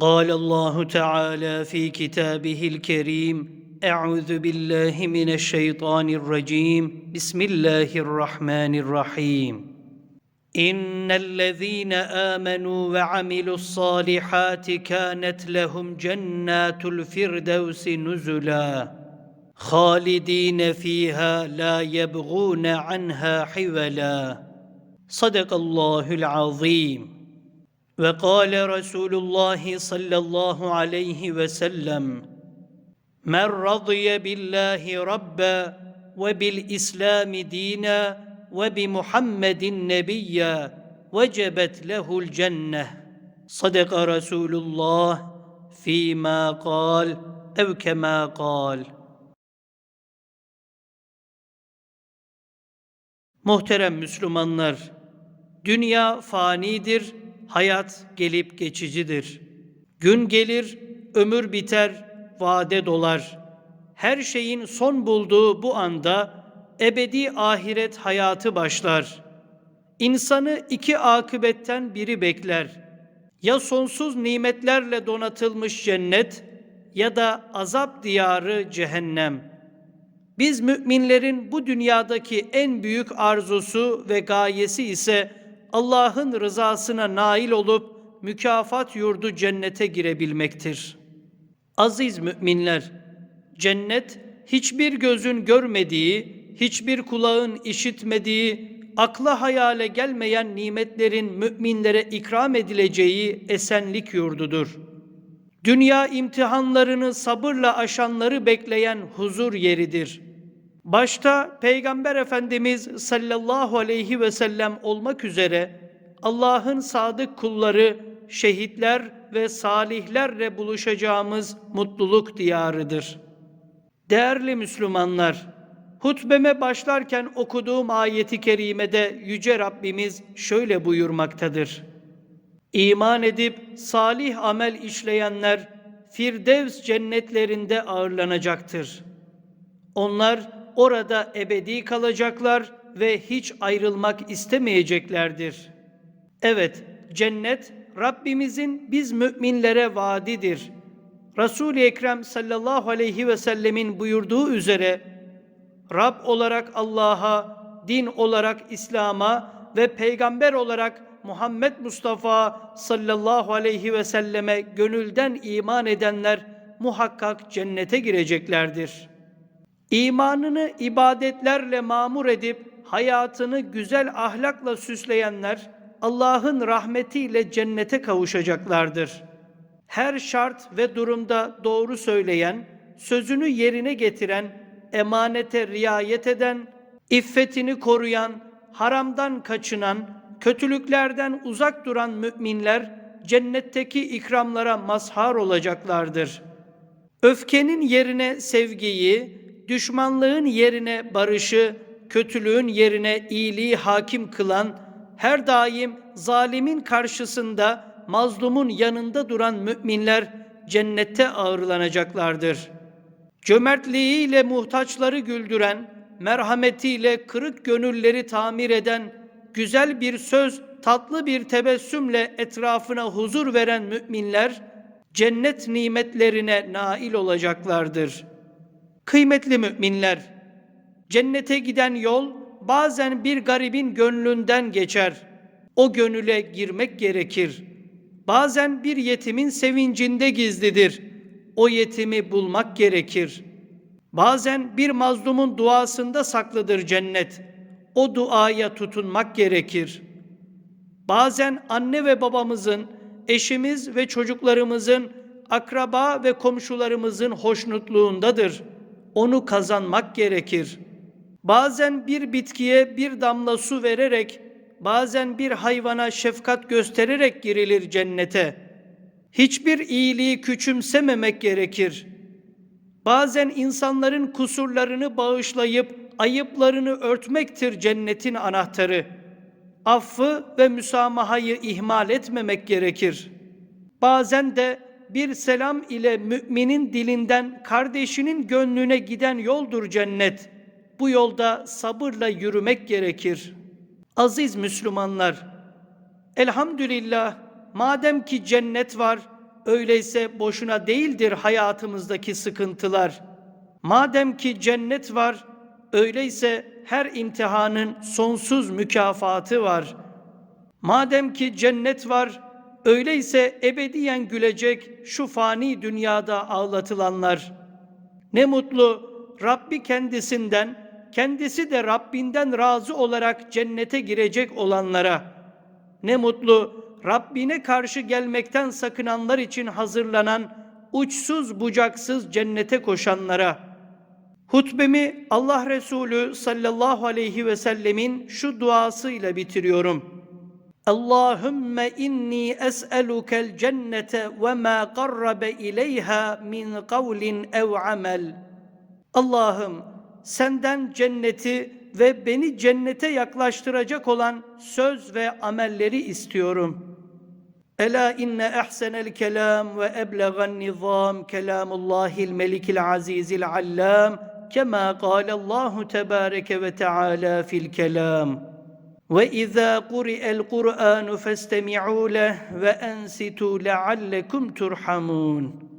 قال الله تعالى في كتابه الكريم أعوذ بالله من الشيطان الرجيم. بسم الله الرحمن الرحيم. إن الذين آمنوا وعملوا الصالحات كانت لهم جنات الفردوس نزلا خالدين فيها لا يبغون عنها حولا. صدق الله العظيم. وقال رسول الله صلى الله عليه وسلم من رضي بالله ربا وبالاسلام دينا وبمحمد نبيا وجبت له الجنه صدق رسول الله فيما قال او كما قال Muhterem Müslümanlar, dünya fanidir, hayat gelip geçicidir. Gün gelir, ömür biter, vade dolar. Her şeyin son bulduğu bu anda ebedi ahiret hayatı başlar. İnsanı iki akıbetten biri bekler. Ya sonsuz nimetlerle donatılmış cennet ya da azap diyarı cehennem.'' Biz müminlerin bu dünyadaki en büyük arzusu ve gayesi ise Allah'ın rızasına nail olup mükafat yurdu cennete girebilmektir. Aziz müminler, cennet hiçbir gözün görmediği, hiçbir kulağın işitmediği, akla hayale gelmeyen nimetlerin müminlere ikram edileceği esenlik yurdudur. Dünya imtihanlarını sabırla aşanları bekleyen huzur yeridir.'' Başta Peygamber Efendimiz sallallahu aleyhi ve sellem olmak üzere Allah'ın sadık kulları, şehitler ve salihlerle buluşacağımız mutluluk diyarıdır. Değerli Müslümanlar, hutbeme başlarken okuduğum ayeti kerimede Yüce Rabbimiz şöyle buyurmaktadır. İman edip salih amel işleyenler Firdevs cennetlerinde ağırlanacaktır. Onlar orada ebedi kalacaklar ve hiç ayrılmak istemeyeceklerdir. Evet, cennet Rabbimizin biz müminlere vaadidir. Resul-i Ekrem sallallahu aleyhi ve sellemin buyurduğu üzere Rab olarak Allah'a, din olarak İslam'a ve peygamber olarak Muhammed Mustafa sallallahu aleyhi ve selleme gönülden iman edenler muhakkak cennete gireceklerdir.'' İmanını ibadetlerle mamur edip hayatını güzel ahlakla süsleyenler Allah'ın rahmetiyle cennete kavuşacaklardır. Her şart ve durumda doğru söyleyen, sözünü yerine getiren, emanete riayet eden, iffetini koruyan, haramdan kaçınan, kötülüklerden uzak duran müminler cennetteki ikramlara mazhar olacaklardır. Öfkenin yerine sevgiyi, düşmanlığın yerine barışı, kötülüğün yerine iyiliği hakim kılan, her daim zalimin karşısında mazlumun yanında duran müminler cennette ağırlanacaklardır. Cömertliğiyle muhtaçları güldüren, merhametiyle kırık gönülleri tamir eden, güzel bir söz, tatlı bir tebessümle etrafına huzur veren müminler cennet nimetlerine nail olacaklardır.'' Kıymetli müminler, cennete giden yol bazen bir garibin gönlünden geçer. O gönüle girmek gerekir. Bazen bir yetimin sevincinde gizlidir. O yetimi bulmak gerekir. Bazen bir mazlumun duasında saklıdır cennet. O duaya tutunmak gerekir. Bazen anne ve babamızın, eşimiz ve çocuklarımızın, akraba ve komşularımızın hoşnutluğundadır.'' Onu kazanmak gerekir. Bazen bir bitkiye bir damla su vererek, bazen bir hayvana şefkat göstererek girilir cennete. Hiçbir iyiliği küçümsememek gerekir. Bazen insanların kusurlarını bağışlayıp ayıplarını örtmektir cennetin anahtarı. Affı ve müsamahayı ihmal etmemek gerekir. Bazen de bir selam ile müminin dilinden kardeşinin gönlüne giden yoldur cennet. Bu yolda sabırla yürümek gerekir. Aziz Müslümanlar, elhamdülillah madem ki cennet var, öyleyse boşuna değildir hayatımızdaki sıkıntılar. Madem ki cennet var, öyleyse her imtihanın sonsuz mükafatı var. Madem ki cennet var, öyleyse ebediyen gülecek şu fani dünyada ağlatılanlar. Ne mutlu Rabbi kendisinden, kendisi de Rabbinden razı olarak cennete girecek olanlara. Ne mutlu Rabbine karşı gelmekten sakınanlar için hazırlanan uçsuz bucaksız cennete koşanlara. Hutbemi Allah Resulü sallallahu aleyhi ve sellemin şu duasıyla bitiriyorum. Allahümme inni es'elukel cennete ve ma qarrabe ileyha min kavlin ev amel. Allah'ım senden cenneti ve beni cennete yaklaştıracak olan söz ve amelleri istiyorum. Ela inne ehsenel kelam ve eblegan nizam kelamullahil melikil azizil allam kema Allahu tebareke ve teala fil kelam. وإذا قرئ القرآن فاستمعوا له وأنصتوا لعلكم ترحمون